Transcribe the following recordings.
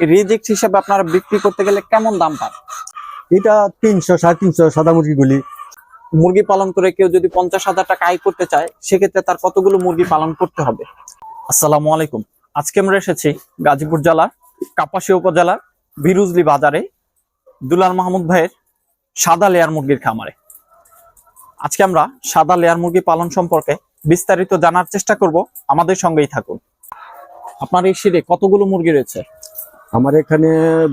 Reject হিসাবে আপনারা বিক্রি করতে গেলে কেমন দাম পান এটা তিনশো সাড়ে তিনশো সাদা মুরগিগুলি মুরগি পালন করে কেউ যদি পঞ্চাশ হাজার টাকা আয় করতে চায় সেক্ষেত্রে তার কতগুলো মুরগি পালন করতে হবে? আসসালামু আলাইকুম। আজকে আমরা এসেছি গাজীপুর জেলার কাপাসিয়া উপজেলার বিরুজলি বাজারে দুলাল মাহমুদ ভাইয়ের সাদা লেয়ার মুরগির খামারে। আজকে আমরা সাদা লেয়ার মুরগি পালন সম্পর্কে বিস্তারিত জানার চেষ্টা করব। আমাদের সঙ্গেই থাকুন। আপনার এই শিরে কতগুলো মুরগি রয়েছে? আমার এখানে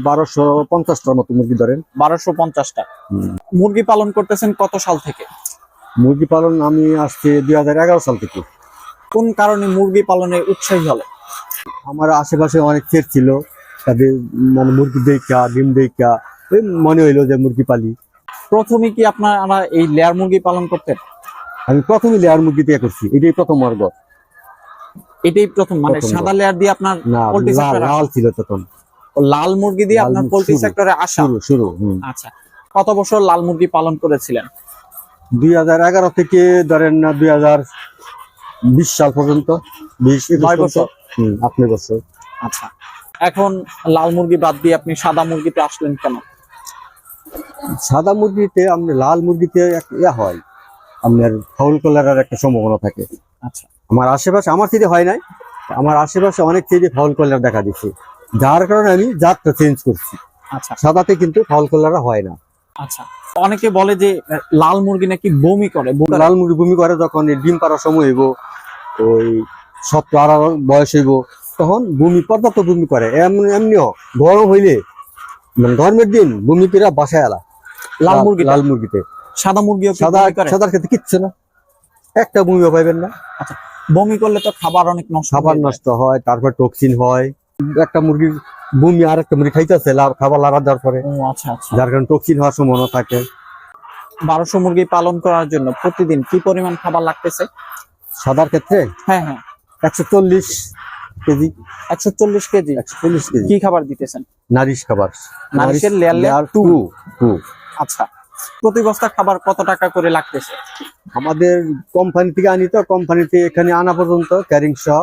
বারোশো পঞ্চাশটার মতো মুরগি ধরেন। বারোশো পঞ্চাশটা। মুরগি পালন করতেছেন কত সাল থেকে? মুরগি পালন আমি আসছি দুই হাজার এগারো সাল থেকে। কোন কারণে মুরগি পালনে উৎসাহী হলে আমার আশেপাশে অনেক ক্ষেত ছিল। তাদের মানে মুরগি দেখা ডিম দেখা এই মনে হইল যে মুরগি পালি। প্রথমে কি আপনারা এই লেয়ার মুরগি পালন করতেন? আমি প্রথমে লেয়ার মুরগি দিয়ে করছি। এটাই প্রথম বর্গ এটাই প্রথম মানে সাদা লেয়ার দিয়ে আপনার লাল ছিল তখন। লাল মুরগি দিয়ে আপনার পোল্ট্রি সেক্টরে আসা? শুরু। আচ্ছা কত বছর লাল মুরগি পালন করেছিলেন? দুই হাজার এগারো থেকে ধরেন না দুই হাজার বিশ সাল পর্যন্ত বিশ নয় বছর? আপনি বছর। আচ্ছা এখন লাল মুরগি বাদ দিয়ে আপনি সাদা মুরগিতে আসলেন কেন? সাদা মুরগিতে আপনি লাল মুরগিতে ইয়া হয় আপনার ফাউল কলারের একটা সম্ভাবনা থাকে। আচ্ছা। আমার আশেপাশে আমার থেকে হয় নাই আমার আশেপাশে অনেক থেকে ফাউল কলার দেখা দিচ্ছে যার কারণে আমি জাতটা চেঞ্জ করছি। আচ্ছা। সাদাতে কিন্তু ফাউল কলার হয় না। আচ্ছা। অনেকে বলে যে লাল মুরগি নাকি বমি করে। বমি লাল মুরগি ভূমি করে যখন ডিম পাড়ার সময় হইব ওই সপ্তাহ বয়স হইব তখন ভূমি পর্যাপ্ত বমি করে এমনি এমনিও গরম হইলে মানে গরমের দিন বমি পেরা বাসায় আলা। লাল মুরগি লাল মুরগিতে। সাদা মুরগি সাদা বমি সাদার ক্ষেত্রে কিচ্ছু না। একটা ভূমি পাইবেন না। আচ্ছা। বমি করলে তো খাবার অনেক নষ্ট খাবার নষ্ট হয় তারপর টক্সিন হয়। একটা মুরগির ভূমি আর একটা মুরগি খাইতেছে খাবার লাড়া দেওয়ার পরে। আচ্ছা আচ্ছা। যার কারণে টক্সিন হওয়ার সম্ভাবনা থাকে। বারোশো মুরগি পালন করার জন্য প্রতিদিন কি পরিমাণ খাবার লাগতেছে? সাদার ক্ষেত্রে? হ্যাঁ হ্যাঁ। একশো চল্লিশ কেজি। একশো চল্লিশ কেজি? একশো চল্লিশ কেজি। কি খাবার দিতেছেন? নারিশ খাবার। নারিশের লেয়ার লেয়ার টু। টু। আচ্ছা। প্রতি বস্তা খাবার কত টাকা করে লাগতেছে? আমাদের কোম্পানি থেকে আনি তো কোম্পানিতে এখানে আনা পর্যন্ত ক্যারিং সহ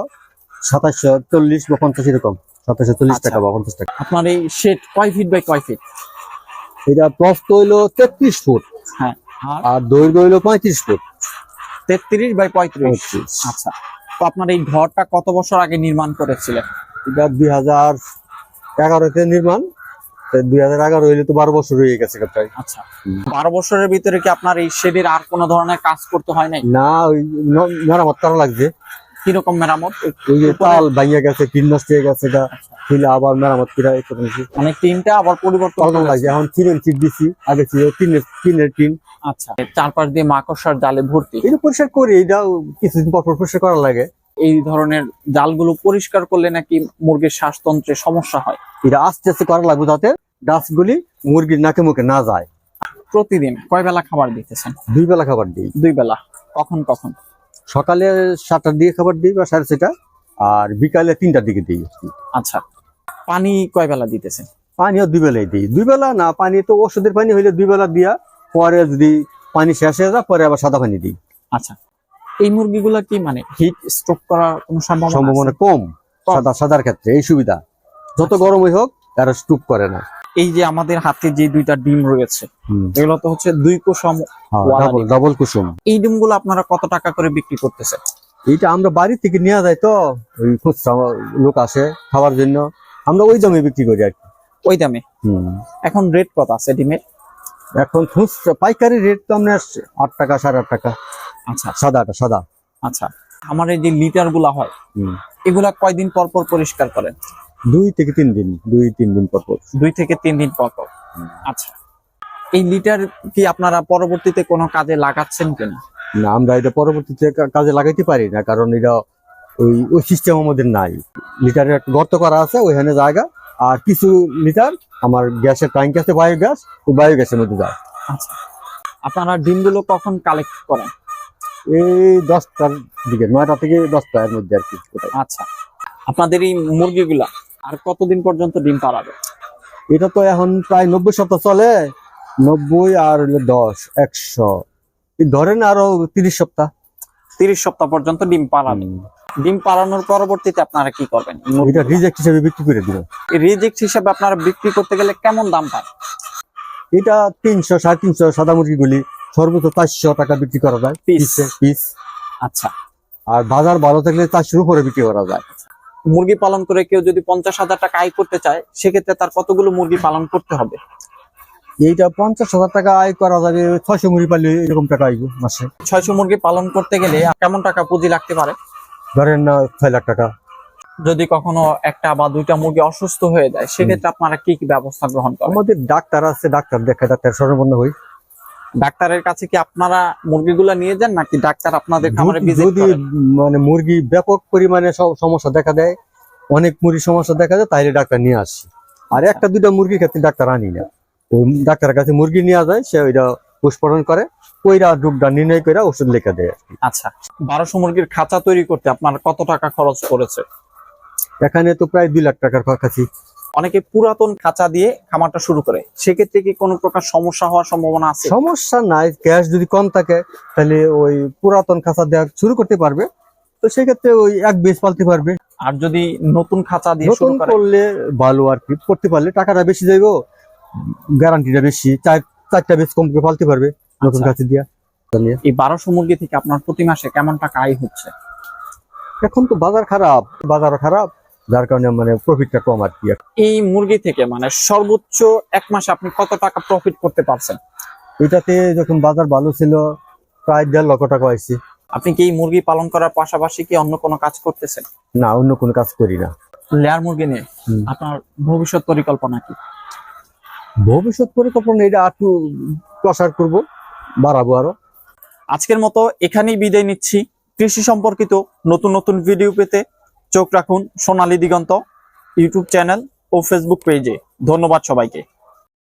সাতাশশো চল্লিশ বা পঞ্চাশ এরকম। চল্লিশ আচ্ছা। টাকা বা পঞ্চাশ টাকা। আপনার এই শেড কয় ফিট বাই কয় ফিট এটা প্রস্ত হইল তেত্রিশ ফুট। হ্যাঁ আর? দৈর্ঘ্য হইল পঁয়ত্রিশ ফুট। তেত্রিশ বাই পঁয়ত্রিশ? পঁয়ত্রিশ। আচ্ছা। তো আপনার এই ঘরটা কত বছর আগে নির্মাণ করেছিলেন? এটা দুই হাজার এগারোতে নির্মাণ। দুই হাজার এগারো হইলে তো বারো বছর হয়ে গেছে প্রায়। আচ্ছা। বারো বছরের ভিতরে কি আপনার এই শেডের আর কোনো ধরনের কাজ করতে হয় নাই? না ওই মেরামত করা লাগছে। কীরকম মেরামত? তাল ভাঙিয়া গেছে টিন নষ্ট হয়ে গেছে গা ছিল আবার মেরামত করে মানে টিনটা আবার পরিবর্তন করেছে। এখন টিনের চিট দিছি আগে ছিল টিনের টিনের টিন। আচ্ছা চারপাশ দিয়ে মাকড়সার জালে ভর্তি। এটা পরিষ্কার করি এটাও কিছুদিন পর পর পরিষ্কার করা লাগে। এই ধরনের জালগুলো পরিষ্কার করলে নাকি মুরগির শ্বাসতন্ত্রে সমস্যা হয়? এটা আস্তে আস্তে করা লাগবে যাতে ডাস্টগুলি মুরগির নাকে মুখে না যায়। প্রতিদিন কয় বেলা খাবার দিতেছেন? দুই বেলা খাবার দিই। দুই বেলা। কখন কখন? সকালে সাতটার দিকে খাবার দিই বা সাড়ে ছটা আর বিকালে তিনটার দিকে দিই। আচ্ছা পানি কয় বেলা দিতেছেন? পানিও দুই বেলায় দিই। দুই বেলা না পানি তো ওষুধের পানি হইলে দুই বেলা দিয়া পরে যদি পানি শেষ হয়ে যায় পরে আবার সাদা পানি দিই। আচ্ছা এই মুরগিগুলা কি মানে হিট স্ট্রোক করার কোনো সম্ভাবনা সম্ভাবনা কম কম। সাদা সাদার ক্ষেত্রে এই সুবিধা। যত গরমই হোক তারা স্টুপ করে না। এই যে আমাদের হাতে যে দুইটা ডিম রয়েছে এগুলো তো হচ্ছে দুই কোষম ওয়ালা ডাবল কুসুম। এই ডিমগুলো আপনারা কত টাকা করে বিক্রি করতেছেন? এইটা আমরা বাড়ি থেকে নেওয়া যায় তো লোক আসে খাওয়ার জন্য। আমরা ওই দামে বিক্রি করি আর কি। ওই দামে? এখন রেট কত আছে ডিমের? এখন খুচরা পাইকারি রেট তো আমরা আট টাকা সাড়ে আট টাকা। আচ্ছা। সাদাটা সাদা। আচ্ছা। আমার এই যে লিটারগুলা হয়। এগুলা কয়দিন পর পর পরিষ্কার করেন? দুই থেকে তিন দিন দুই তিন দিন পর পর। দুই থেকে তিন দিন পর পর। আচ্ছা। এই লিটার কি আপনারা পরবর্তীতে কোনো কাজে লাগাচ্ছেন কিনা? না আমরা এটা পরবর্তীতে কাজে লাগাইতে পারি না কারণ এটা ওই ওই সিস্টেম আমাদের নাই। লিটারের একটা গর্ত করা আছে ওইখানে জায়গা আর কিছু লিটার আমার গ্যাসের ট্যাঙ্ক আছে বায়ো গ্যাস ওই বায়ো গ্যাসের মধ্যে যায়। আচ্ছা। আপনারা ডিমগুলো কখন কালেক্ট করেন? এই দশটার দিকে নয়টা থেকে দশটার মধ্যে আর কি। আচ্ছা। আপনাদের এই মুরগিগুলা আর কতদিন পর্যন্ত ডিম পাড়াবে? এটা তো এখন প্রায় নব্বই সপ্তাহ চলে। নব্বই আর দশ একশো। ধরেন আরও তিরিশ সপ্তাহ। তিরিশ সপ্তাহ পর্যন্ত ডিম পাড়াবে। ডিম পাড়ানোর পরবর্তীতে আপনারা কি করবেন? এটা রিজেক্ট হিসেবে বিক্রি করে দিব। রিজেক্ট হিসাবে আপনারা বিক্রি করতে গেলে কেমন দাম পান এটা তিনশো সাড়ে তিনশো সাদা মুরগিগুলি। সর্বোচ্চ চারশো টাকা বিক্রি করা যায় Piece। পিস আচ্ছা। আর বাজার ভালো থাকলে চারশোর উপরে বিক্রি করা যায়। মুরগি পালন করে কেউ যদি পঞ্চাশ হাজার টাকা আয় করতে চায় সেক্ষেত্রে তার কতগুলো মুরগি পালন করতে হবে? এইটা পঞ্চাশ হাজার টাকা আয় করা যাবে ছয়শো মুরগি পারলে এরকম টাকা আইব মাসে। ছয়শো মুরগি পালন করতে গেলে কেমন টাকা পুঁজি লাগতে পারে? ধরেন না ছয় লাখ টাকা। যদি কখনো একটা বা দুইটা মুরগি অসুস্থ হয়ে যায় সেক্ষেত্রে আপনারা কি কি ব্যবস্থা গ্রহণ করেন? আমাদের ডাক্তার আছে ডাক্তার দেখা ডাক্তার স্বর্ণবন্ধ হই ডাক্তারের কাছে কি আপনারা মুরগিগুলা নিয়ে যান নাকি ডাক্তার আপনাদের খামারে যদি- ভিজিট যদি মানে মুরগি ব্যাপক পরিমাণে সমস্যা দেখা দেয়। অনেক মুরগির সমস্যা দেখা যায় তাহলে ডাক্তার নিয়ে আসি আর একটা দুইটা মুরগির ক্ষেত্রে ডাক্তার আনি না। ওই ডাক্তারের কাছে মুরগি নিয়ে যায় সে ওইটা পুষ্পরণ করে ওইটা রোগটা নির্ণয় করে ওষুধ লিখে দেয় আচ্ছা। বারোশো মুরগির খাঁচা তৈরি করতে আপনার কত টাকা খরচ করেছে এখানে তো প্রায় দুই লাখ টাকার কাছাকাছি অনেকে পুরাতন খাঁচা দিয়ে খামারটা শুরু করে। সেক্ষেত্রে কি কোনো প্রকার সমস্যা হওয়ার সম্ভাবনা আছে? সমস্যা নাই ক্যাশ যদি কম থাকে তাহলে ওই পুরাতন খাঁচা দেওয়া শুরু করতে পারবে। তো সেক্ষেত্রে ওই এক বেশ পালতে পারবে। আর যদি নতুন খাঁচা দিয়ে নতুন শুরু করলে ভালো আর কি করতে পারলে টাকাটা বেশি যাইব গ্যারান্টিটা বেশি চার চারটা বেশ কম করে পালতে পারবে নতুন আচ্ছা। কাছে দিয়া। এই বারোশো মুরগি থেকে আপনার প্রতি মাসে কেমন টাকা আয় হচ্ছে? এখন তো বাজার খারাপ বাজারও খারাপ। যার কারণে মানে প্রফিটটা কম আর কি। এই মুরগি থেকে মানে সর্বোচ্চ এক মাসে আপনি কত টাকা প্রফিট করতে পারছেন? এটাতে যখন বাজার ভালো ছিল প্রায় দেড় লক্ষ টাকা হয়েছে আপনি কি এই মুরগি পালন করার পাশাপাশি কি অন্য কোনো কাজ করতেছেন? না অন্য কোনো কাজ করি না। লেয়ার মুরগি নিয়ে আপনার ভবিষ্যৎ পরিকল্পনা কি? ভবিষ্যৎ পরিকল্পনা এটা একটু প্রসার করব বাড়াবো আরও। আজকের মতো এখানেই বিদায় নিচ্ছি। কৃষি সম্পর্কিত নতুন নতুন ভিডিও পেতে চোখ রাখুন সোনালী দিগন্ত ইউটিউব চ্যানেল ও ফেসবুক পেজে। ধন্যবাদ সবাইকে।